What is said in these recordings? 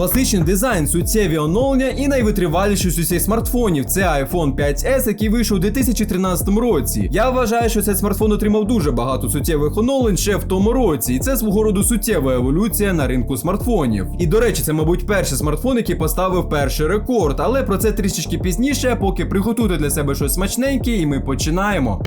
Класичний дизайн, суттєві оновлення і найвитриваліший з усіх смартфонів це iPhone 5s, який вийшов у 2013 році. Я вважаю, що цей смартфон отримав дуже багато суттєвих оновлень ще в тому році, і це свого роду суттєва еволюція на ринку смартфонів. І до речі, це, мабуть, перший смартфон, який поставив перший рекорд, але про це трішечки пізніше, поки приготуйте для себе щось смачненьке, і ми починаємо.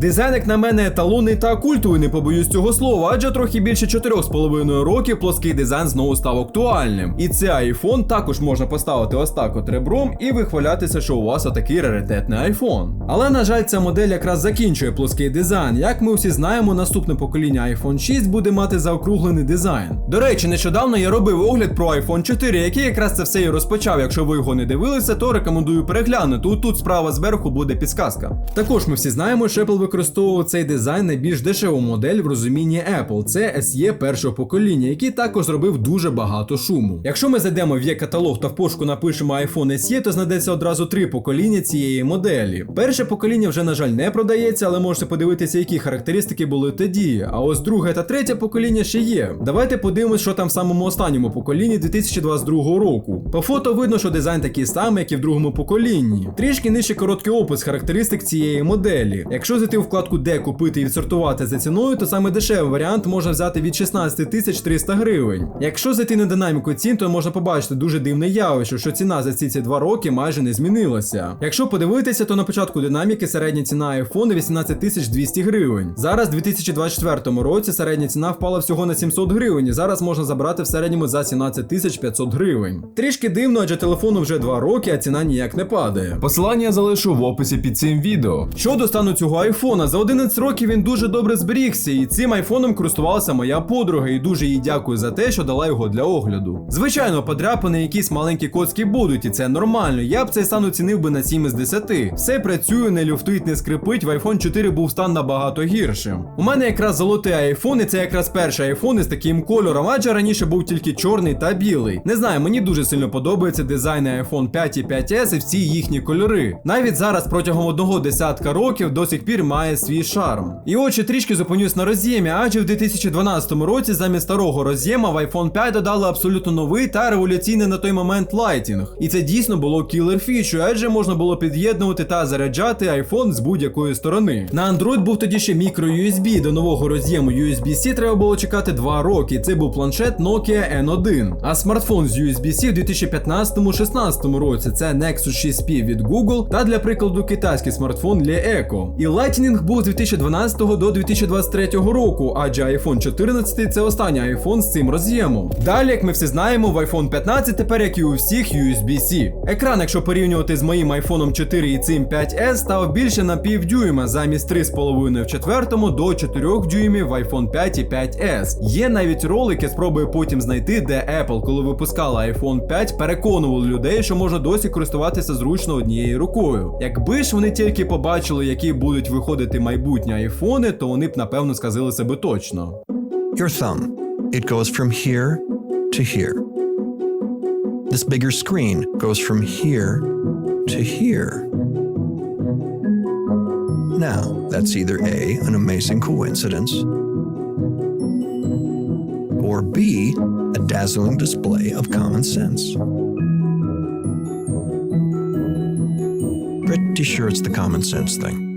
Дизайн, як на мене, еталонний та культовий, не побоюсь цього слова, адже трохи більше 4,5 років плоский дизайн знову став актуальним. І цей айфон також можна поставити ось так от ребром і вихвалятися, що у вас отакий раритетний айфон. Але на жаль, ця модель якраз закінчує плоский дизайн. Як ми всі знаємо, наступне покоління iPhone 6 буде мати заокруглений дизайн. До речі, нещодавно я робив огляд про iPhone 4, який якраз це все і розпочав. Якщо ви його не дивилися, то рекомендую переглянути. Тут справа зверху буде підсказка. Також ми всі знаємо, що Apple використовував цей дизайн найбільш дешеву модель в розумінні Apple. Це SE першого покоління, який також зробив дуже багато шуму. Якщо ми зайдемо в є каталог та в пошуку напишемо iPhone SE, то знайдеться одразу три покоління цієї моделі. Перше покоління вже, на жаль, не продається, але можете подивитися, які характеристики були тоді. А ось друге та третє покоління ще є. Давайте подивимось, що там в самому останньому поколінні 2022 року. По фото видно, що дизайн такий самий, як і в другому поколінні. Трішки нижче короткий опис характеристик цієї моделі. Якщо зайти у вкладку Де купити і відсортувати за ціною, то саме дешевий варіант можна взяти від 16 тисяч 300 гривень. Якщо зайти на динаміку цін, то можна побачити дуже дивне явище, що ціна за ці ці два роки майже не змінилася. Якщо подивитися, то на початку динаміки середня ціна iPhone 18 тисяч 200 гривень. Зараз, у 2024 році, середня ціна впала всього на 700 гривень, і зараз можна забрати в середньому за 17 тисяч 500 гривень. Трішки дивно, адже телефону вже 2 роки, а ціна ніяк не падає. Посилання залишу в описі під цим відео. Щодо стану цього айфона, за 11 років він дуже добре зберігся, і цим айфоном користувалася моя подруга, і дуже їй дякую за те, що дала його для огляду. Звичайно, подряпини якісь маленькі коцки будуть, і це нормально. Я б цей стан оцінив би на 7 із 10. Все працює, не люфтить, не скрипить. В iPhone 4 був стан набагато гіршим. У мене якраз золотий айфон, і це якраз перший айфон із таким кольором, адже раніше був тільки чорний та білий. Не знаю, мені дуже сильно подобається дизайн iPhone 5 і 5S і всі їхні кольори. Навіть зараз протягом одного десятка років до сих пір має свій шарм. І отже, трішки зупинюсь на роз'ємі, адже в 2012 році замість старого роз'єма в iPhone 5 додали абсолютно новий та революційний на той момент лайтінг. І це дійсно було кілер фічою, адже можна було під'єднувати та заряджати iPhone з будь-якої сторони. На Android був тоді ще мікро USB, до нового роз'єму USB-C треба було чекати 2 роки. Це був планшет Nokia N1. А смартфон з USB-C в 2015-16 році це Nexus 6P від Google та для прикладу китайський смартфон Echo. І Lightning був з 2012 до 2023 року, адже iPhone 14 це останній iPhone з цим роз'ємом. Далі, як ми всі знаємо, в iPhone 15 тепер, як і у всіх, USB-C. Екран, якщо порівнювати з моїм iPhone 4 і цим 5S, став більше на півдюйма замість 3,5 в четвертому до 4 дюймів в iPhone 5 і 5S. Є навіть ролики, спробую потім знайти, де Apple, коли випускала iPhone 5, переконували людей, що можна досі користуватися зручно однією рукою. Якби ж вони тільки побачили, які будуть виходити майбутні айфони, то вони б напевно сказали себе точно. Your thumb. It goes from here to here. This bigger screen goes from here to here. Now, that's either A, an amazing coincidence, or B, a dazzling display of common sense. Pretty sure it's the common sense thing.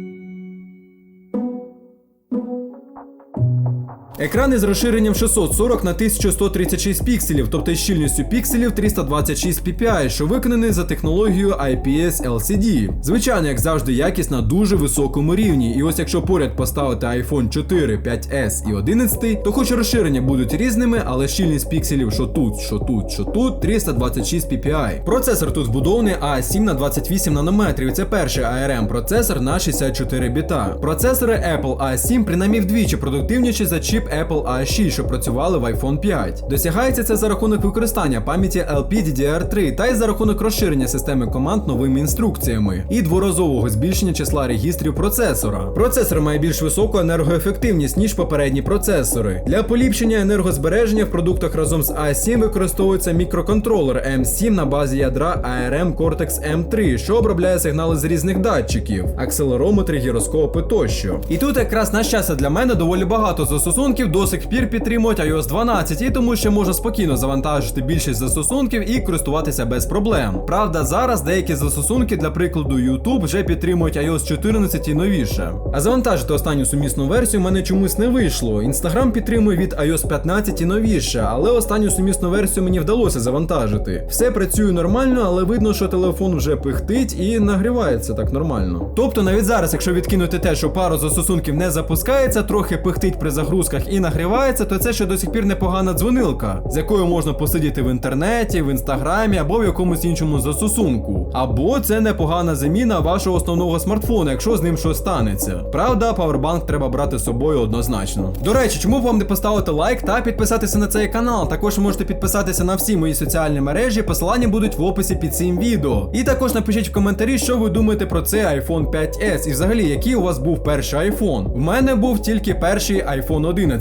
Екран із розширенням 640 на 1136 пікселів, тобто із щільністю пікселів 326 ppi, що виконаний за технологією IPS LCD. Звичайно, як завжди, якість на дуже високому рівні. І ось якщо поряд поставити iPhone 4, 5S і 11, то хоч розширення будуть різними, але щільність пікселів, що тут, що тут, що тут, 326 ppi. Процесор тут збудований A7 на 28 нанометрів. Це перший ARM процесор на 64 біта. Процесори Apple A7 принаймні вдвічі продуктивніші за чіп Apple A6, що працювали в iPhone 5. Досягається це за рахунок використання пам'яті LPDDR3 та й за рахунок розширення системи команд новими інструкціями і дворазового збільшення числа регістрів процесора. Процесор має більш високу енергоефективність, ніж попередні процесори. Для поліпшення енергозбереження в продуктах разом з A7 використовується мікроконтролер M7 на базі ядра ARM Cortex M3, що обробляє сигнали з різних датчиків, акселерометри, гіроскопи тощо. І тут якраз на щастя для мене доволі багато застосунків, років до сих пір підтримують iOS 12, і тому ще можна спокійно завантажити більшість застосунків і користуватися без проблем. Правда, зараз деякі застосунки, для прикладу YouTube, вже підтримують iOS 14 і новіше. А завантажити останню сумісну версію в мене чомусь не вийшло. Instagram підтримує від iOS 15 і новіше, але останню сумісну версію мені вдалося завантажити. Все працює нормально, але видно, що телефон вже пихтить і нагрівається так нормально. Тобто навіть зараз, якщо відкинути те, що пару застосунків не запускається, трохи пихтить при загрузках і нагрівається, то це ще до сих пір непогана дзвонилка, з якою можна посидіти в інтернеті, в інстаграмі або в якомусь іншому застосунку. Або це непогана заміна вашого основного смартфона, якщо з ним щось станеться. Правда, павербанк треба брати з собою однозначно. До речі, чому б вам не поставити лайк та підписатися на цей канал? Також можете підписатися на всі мої соціальні мережі, посилання будуть в описі під цим відео. І також напишіть в коментарі, що ви думаєте про цей iPhone 5s і взагалі який у вас був перший iPhone. В мене був тільки перший iPhone 11.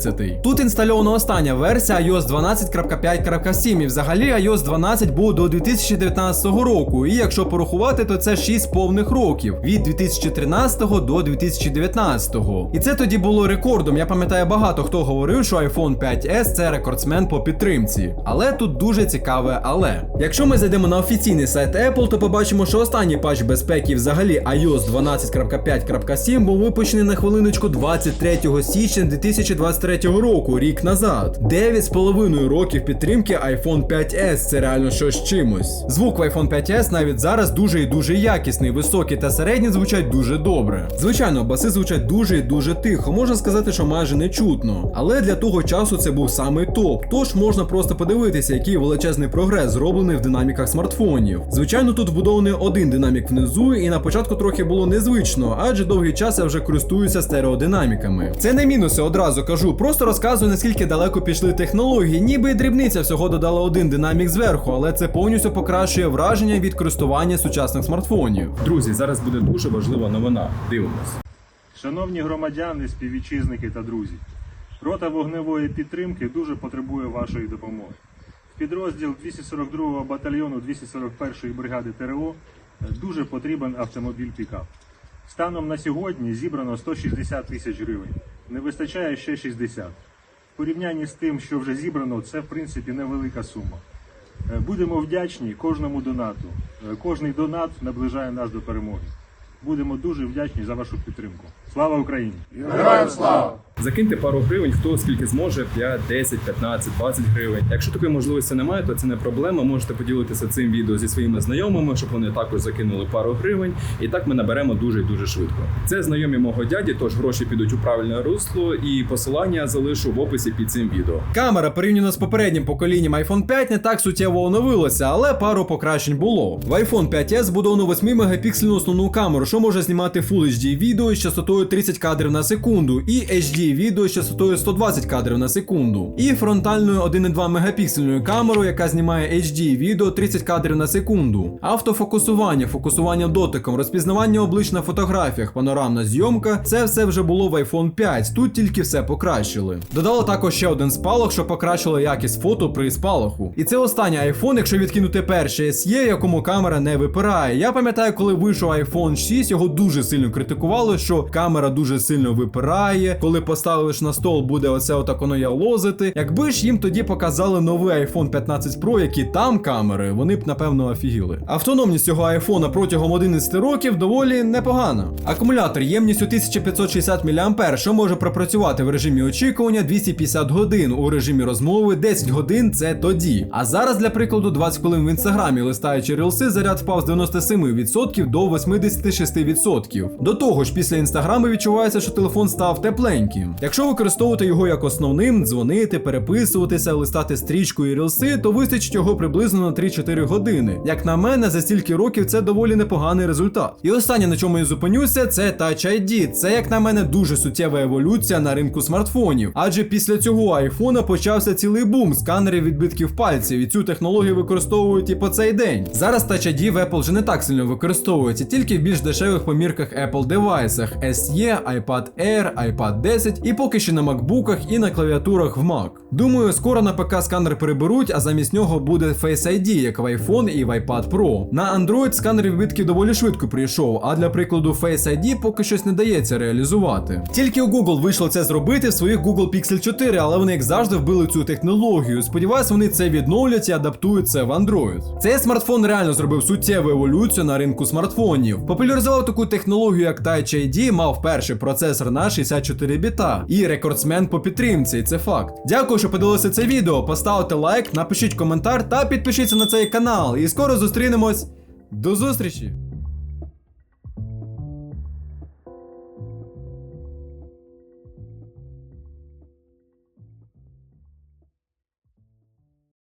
Тут інстальована остання версія iOS 12.5.7 і взагалі iOS 12 був до 2019 року. І якщо порахувати, то це 6 повних років від 2013 до 2019. І це тоді було рекордом. Я пам'ятаю, багато хто говорив, що iPhone 5s це рекордсмен по підтримці. Але тут дуже цікаве але. Якщо ми зайдемо на офіційний сайт Apple, то побачимо, що останній патч безпеки, взагалі iOS 12.5.7 був випущений на хвилиночку 23 січня 2023 року, рік назад. 9,5 років підтримки iPhone 5s. Це реально щось чимось. Звук в iPhone 5s навіть зараз дуже і дуже якісний, високі та середні звучать дуже добре. Звичайно, баси звучать дуже і дуже тихо, можна сказати, що майже не чутно. Але для того часу це був самий топ. Тож можна просто подивитися, який величезний прогрес зроблений в динаміках смартфонів. Звичайно, тут вбудований один динамік внизу, і на початку трохи було незвично, адже довгий час я вже користуюся стереодинаміками. Це не мінуси, одразу кажу, просто розказую наскільки далеко пішли технології, ніби і дрібниця всього додала один динамік зверху, але це повністю покращує враження від користування сучасних смартфонів. Друзі, зараз буде дуже важлива новина. Дивимось. Шановні громадяни, співвітчизники та друзі, рота вогневої підтримки дуже потребує вашої допомоги. В підрозділ 242-го батальйону 241-ї бригади ТРО дуже потрібен автомобіль пікап. Станом на сьогодні зібрано 160 тисяч гривень. Не вистачає ще 60. В порівнянні з тим, що вже зібрано, це в принципі невелика сума. Е, Будемо вдячні кожному донату. Е, Кожний донат наближає нас до перемоги. Будемо дуже вдячні за вашу підтримку. Слава Україні! Героям слава! Закиньте пару гривень, хто скільки зможе, 5, 10, 15, 20 гривень. Якщо такої можливості немає, то це не проблема. Можете поділитися цим відео зі своїми знайомими, щоб вони також закинули пару гривень. І так ми наберемо дуже і дуже швидко. Це знайомі мого дяді, тож гроші підуть у правильне русло, і посилання залишу в описі під цим відео. Камера порівняно з попереднім поколінням iPhone 5 не так суттєво оновилася, але пару покращень було. В iPhone 5s збудовано 8 мегапіксельну основну камеру, що може знімати Full HD відео з частотою 30 кадрів на секунду, і HD відео з частотою 120 кадрів на секунду, і фронтальною 1,2 мегапіксельною камерою, яка знімає HD відео 30 кадрів на секунду. Автофокусування, фокусування дотиком, розпізнавання облич на фотографіях, панорамна зйомка це все вже було в iPhone 5. Тут тільки все покращили. Додали також ще один спалах, що покращило якість фото при спалаху. І це останній iPhone, якщо відкинути перший SE, якому камера не випирає. Я пам'ятаю, коли вийшов iPhone 6, його дуже сильно критикували, що камера дуже сильно випирає. Коли поставиш на стол, буде оце отак воно ялозити. Якби ж їм тоді показали новий iPhone 15 Pro, які там камери, вони б напевно офігіли. Автономність цього айфона протягом 11 років доволі непогана. Акумулятор ємністю 1560 мАh, що може пропрацювати в режимі очікування 250 годин, у режимі розмови 10 годин це тоді. А зараз, для прикладу, 20 хвилин в інстаграмі листаючи рілси, заряд впав з 97% до 86%. До того ж, після інстаграму відчувається, що телефон став тепленьким. Якщо використовувати його як основним, дзвонити, переписуватися, листати стрічку і рілси, то вистачить його приблизно на 3-4 години. Як на мене, за стільки років це доволі непоганий результат. І останнє, на чому я зупинюся, це Touch ID. Це, як на мене, дуже суттєва еволюція на ринку смартфонів. Адже після цього айфона почався цілий бум сканерів відбитків пальців, і цю технологію використовують і по цей день. Зараз Touch ID в Apple вже не так сильно використовується, тільки в більш дешевих помірках Apple девайсах SE є, iPad Air, iPad 10 і поки що на макбуках і на клавіатурах в Mac. Думаю, скоро на ПК сканер приберуть, а замість нього буде Face ID, як в iPhone і в iPad Pro. На Android сканер відбитків доволі швидко прийшов, а для прикладу Face ID поки щось не дається реалізувати. Тільки у Google вийшло це зробити в своїх Google Pixel 4, але вони як завжди вбили цю технологію. Сподіваюсь, вони це відновлять і адаптують це в Android. Цей смартфон реально зробив суттєву еволюцію на ринку смартфонів. Популяризував таку технологію, як Touch ID, мав перший процесор на 64 біта і рекордсмен по підтримці. і Це факт. Дякую, що подивилися це відео. Поставте лайк, напишіть коментар та підпишіться на цей канал. І скоро зустрінемось. До зустрічі!